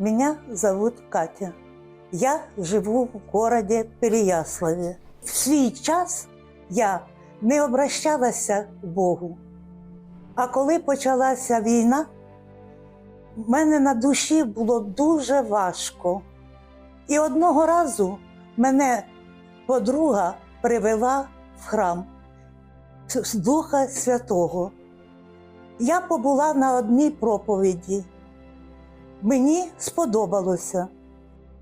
Меня зовут Катя. Я живу в городе Переяславі. В свій час я не обращалася к Богу. А коли почалася війна, в мене на душі було дуже важко. І одного разу мене подруга привела в храм Духа Святого. Я побула на одній проповіді. Мені сподобалося.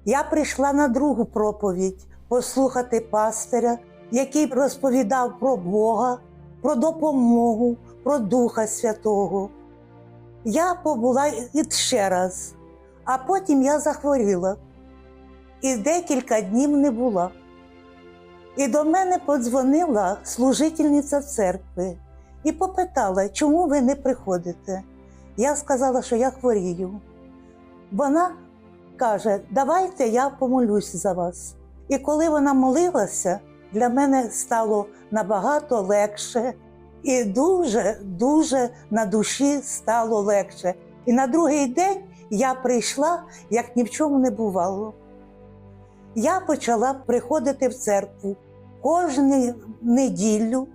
Я прийшла на другу проповідь послухати пастиря, який розповідав про Бога, про допомогу, про Духа Святого. Я побула ще раз, а потім я захворіла і декілька днів не була. І до мене подзвонила служительниця церкви і попитала, чому ви не приходите. Я сказала, що я хворію. Вона каже: давайте я помолюсь за вас. І коли вона молилася, для мене стало набагато легше, і дуже, дуже на душі стало легше. І на другий день я прийшла, як ні в чому не бувало. Я почала приходити в церкву кожну неділю,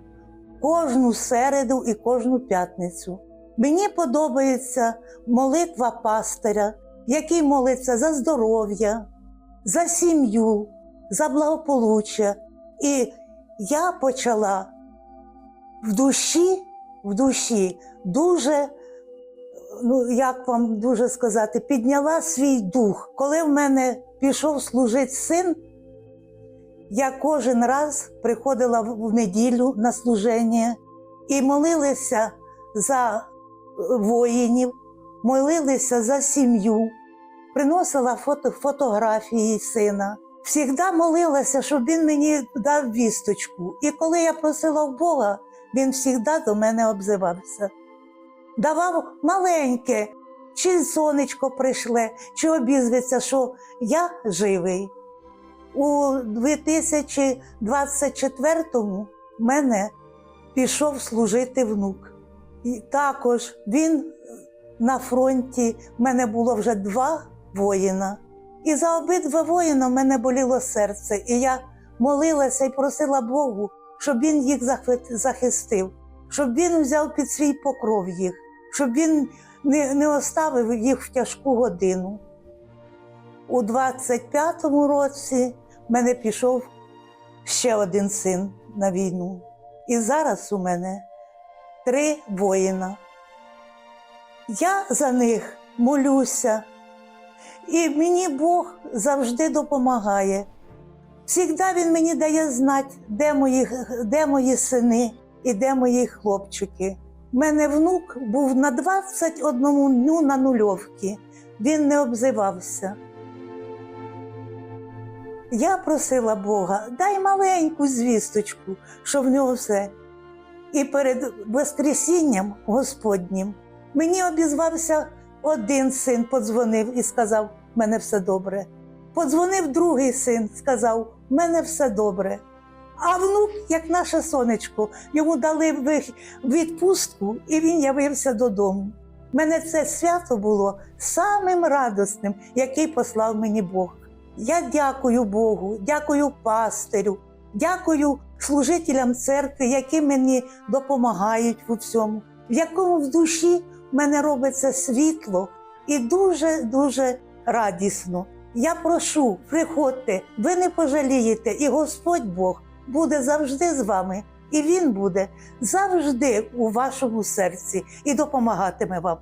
кожну середу і кожну п'ятницю. Мені подобається молитва пастиря, який молиться за здоров'я, за сім'ю, за благополуччя. І я почала в душі, в душі дуже, ну як вам дуже сказати, підняла свій дух. Коли в мене пішов служити син, я кожен раз приходила в неділю на служення і молилася за воїнів, молилися за сім'ю, приносила фото, фотографії сина. Всігда молилася, щоб він мені дав вісточку. І коли я просила в Бога, він завжди до мене обзивався. Давав маленьке, чи сонечко прийшле, чи обізветься, що я живий. У 2024-му мене пішов служити внук. І також він на фронті, в мене було вже два воїна. І за обидва воїна в мене боліло серце. І я молилася і просила Богу, щоб він їх захистив, щоб він взяв під свій покров їх, щоб він не, не оставив їх в тяжку годину. У 25-му році в мене пішов ще один син на війну. І зараз у мене три воїна. Я за них молюся, і мені Бог завжди допомагає. Всігда він мені дає знати, де мої, де мої сини і де мої хлопчики. У мене внук був на 21 дню на нульовці. Він не обзивався. Я просила Бога, дай маленьку звісточку, що в нього все. І перед Воскресінням Господнім мені обізвався один син, подзвонив і сказав, в мене все добре. Подзвонив другий син, сказав, в мене все добре. А внук, як наше сонечко, йому дали відпустку, і він явився додому. У мене це свято було самим радісним, який послав мені Бог. Я дякую Богу, дякую пастирю, дякую служителям церкви, які мені допомагають у всьому, в якому в душі мене робиться світло і дуже-дуже радісно. Я прошу, приходьте, ви не пожалієте, і Господь Бог буде завжди з вами, і Він буде завжди у вашому серці і допомагатиме вам.